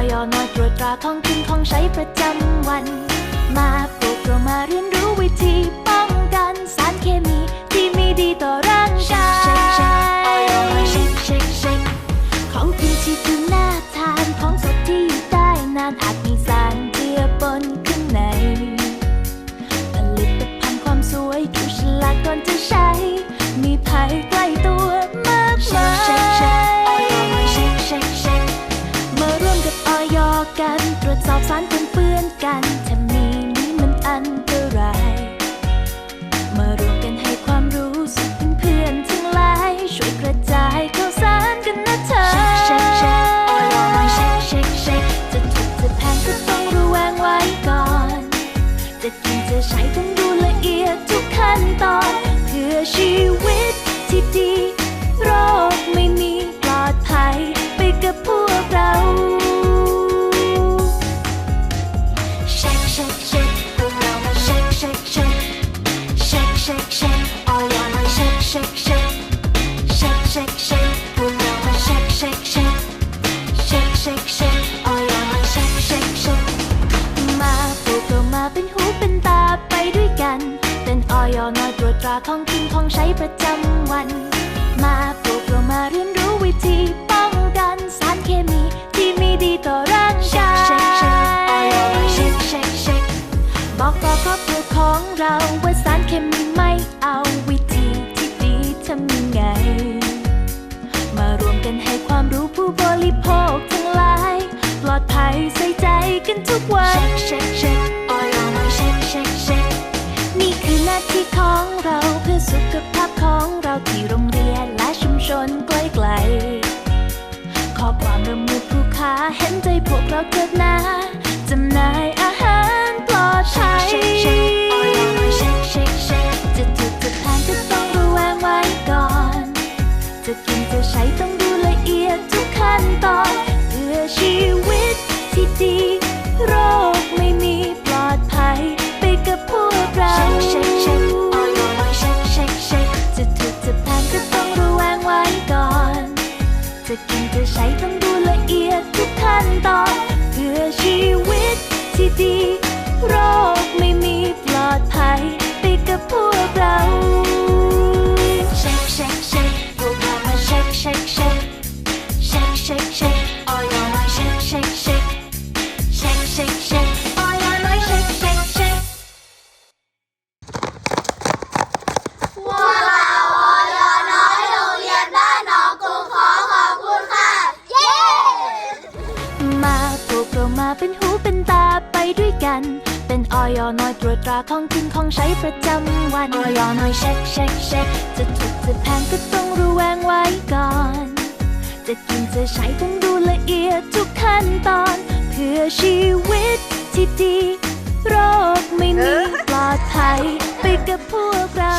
อยอนอตราของกินของใช้ประจำวัน มาปลูกเรามาเรียนรู้วิธีป้องกันสารเคมีที่ไม่ดีต่อร่างกายของกินที่ดูน่าทานของสดที่อยู่ได้นานอาจมีสารเจือปนข้างในผลิตภัณฑ์ความสวยดูฉลาดก่อนจะ กัน ตรวจสอบสารปนเปื้อนกันถ้ามีนี้มันอันตราย มารวมกันให้ความรู้สึกเพื่อนทั้งหลาย ช่วยกระจายข่าวสารกันนะเธอจะถูกจะแพงก็ต้องระแวงไว้ก่อน จะกินจะใช้ต้องดูละเอียดทุกขั้นตอน เพื่อชีวิต ออยน้อยตรวจตราของกินของใช้ประจำวัน มาพวกเรามาเรียนรู้วิธีป้องกันสารเคมี ที่ไม่ดีต่อร่างกายบอกต่อครอบครัวของเราว่าสารเคมีไม่เอาวิธีที่ดีทำยังไง มารวมกันให้ความรู้ผู้บริโภคทั้งหลาย ปลอดภัยใส่ใจกันทุกวันนี่ สุขภาพของเราที่โรงเรียนและชุมชนใกล้ๆขอความร่วมมือผู้ค้าเห็นใจพวกเราเถิดนะจำหน่าย จะกินจะใช้ต้องดูละเอียดทุกขั้นตอน เรามาเป็นหูเป็นตาไปด้วยกัน เป็นออยอน้อยตรวจตราของกินของใช้ประจำวันออยอน้อยเช็คเช็คเช็คจะถูกจะแพงก็ต้องระแวงไว้ก่อน จะกินจะใช้ต้องดูละเอียดทุกขั้นตอน เพื่อชีวิตที่ดี โรคไม่มีปลอดภัยไปกับพวกเรา